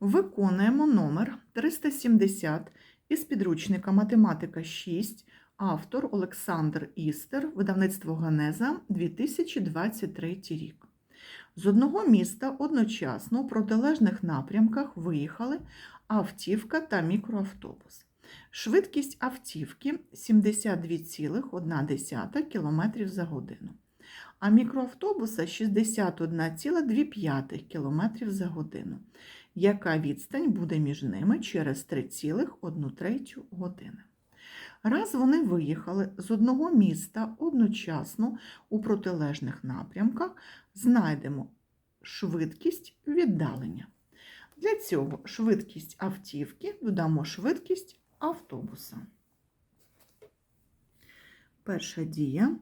Виконуємо номер 370 із підручника Математика 6, автор Олександр Істер, видавництво Генеза 2023 рік. З одного міста одночасно у протилежних напрямках виїхали автівка та мікроавтобус. Швидкість автівки 72,1 км за годину, а мікроавтобуса 61,2 км за годину. Яка відстань буде між ними через 3,1 години? Раз вони виїхали з одного міста одночасно у протилежних напрямках, знайдемо швидкість віддалення. Для цього швидкість автівки додамо швидкість автобуса. Перша дія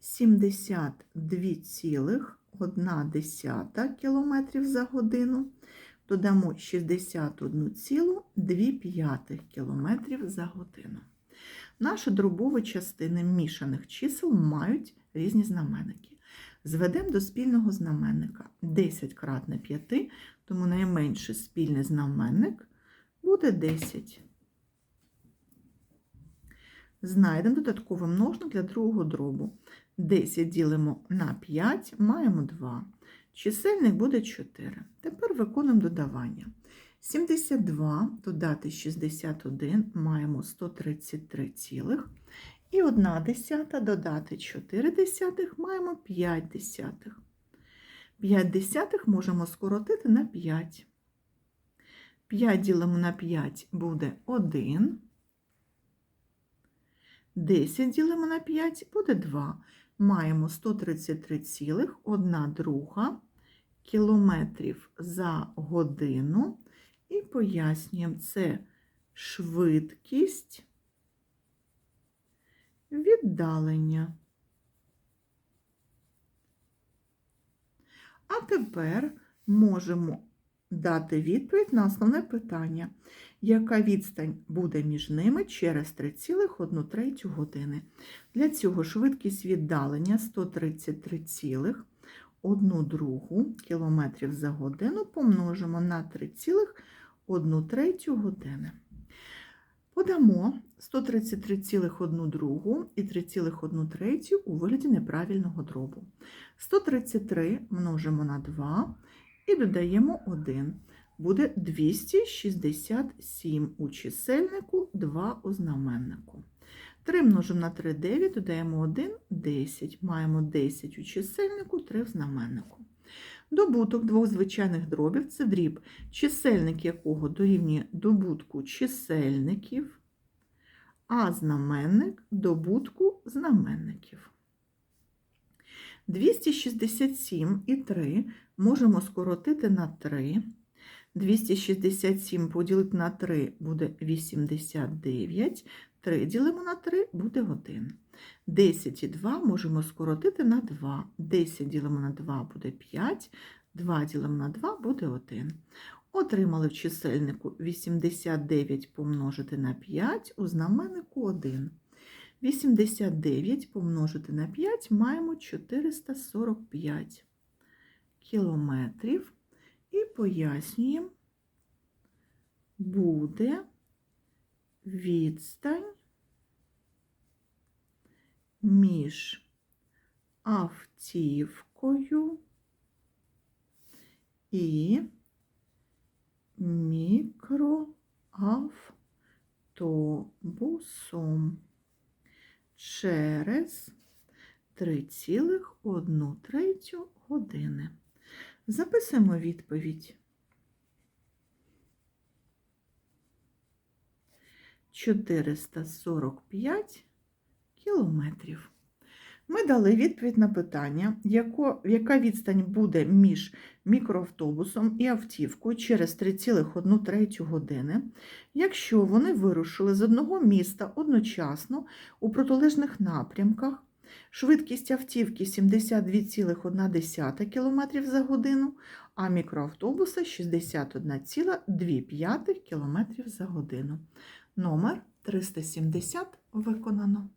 72,1 км за годину. Додамо 61,2 км за годину. Наші дробові частини мішаних чисел мають різні знаменники. Зведемо до спільного знаменника 10 кратне 5, тому найменший спільний знаменник буде 10. Знайдемо додатковий множник для другого дробу. 10 ділимо на 5, маємо 2. Чисельник буде 4. Тепер виконуємо додавання. 72 додати 61 маємо 133 цілих. І 1 десята додати 4 десятих маємо 5 десятих. 5 десятих можемо скоротити на 5. 5 ділимо на 5 буде 1. 10 ділимо на 5 буде 2. Маємо 133,1 друга кілометрів за годину. І пояснюємо, це швидкість віддалення. А тепер можемо дати відповідь на основне питання, яка відстань буде між ними через 3,1 години. Для цього швидкість віддалення 133,1 другу кілометрів за годину помножимо на 3,1 години. Подамо 133,1 другу і 3,1 у вигляді неправильного дробу. 133 множимо на 2 і додаємо 1. Буде 267 у чисельнику, 2 у знаменнику. 3 множимо на 3 9, додаємо 1 10. Маємо 10 у чисельнику, 3 в знаменнику. Добуток двох звичайних дробів це дріб, чисельник якого дорівнює добутку чисельників, а знаменник добутку знаменників. 267 і 3 можемо скоротити на 3. 267 поділити на 3 буде 89. 3 ділимо на 3 буде 1. 10 і 2 можемо скоротити на 2. 10 ділимо на 2 буде 5. 2 ділимо на 2 буде 1. Отримали в чисельнику 89 помножити на 5, у знаменнику 1. 89 помножити на 5 маємо 445 кілометрів. І пояснюємо, буде відстань між автівкою і мікроавтобусом через 3,1 години. Записуємо відповідь. 445 кілометрів. Ми дали відповідь на питання, яка відстань буде між мікроавтобусом і автівкою через 3,1 години, якщо вони вирушили з одного міста одночасно у протилежних напрямках, швидкість автівки 72,1 км за годину, а мікроавтобуса 61,2 км за годину. Номер 370 виконано.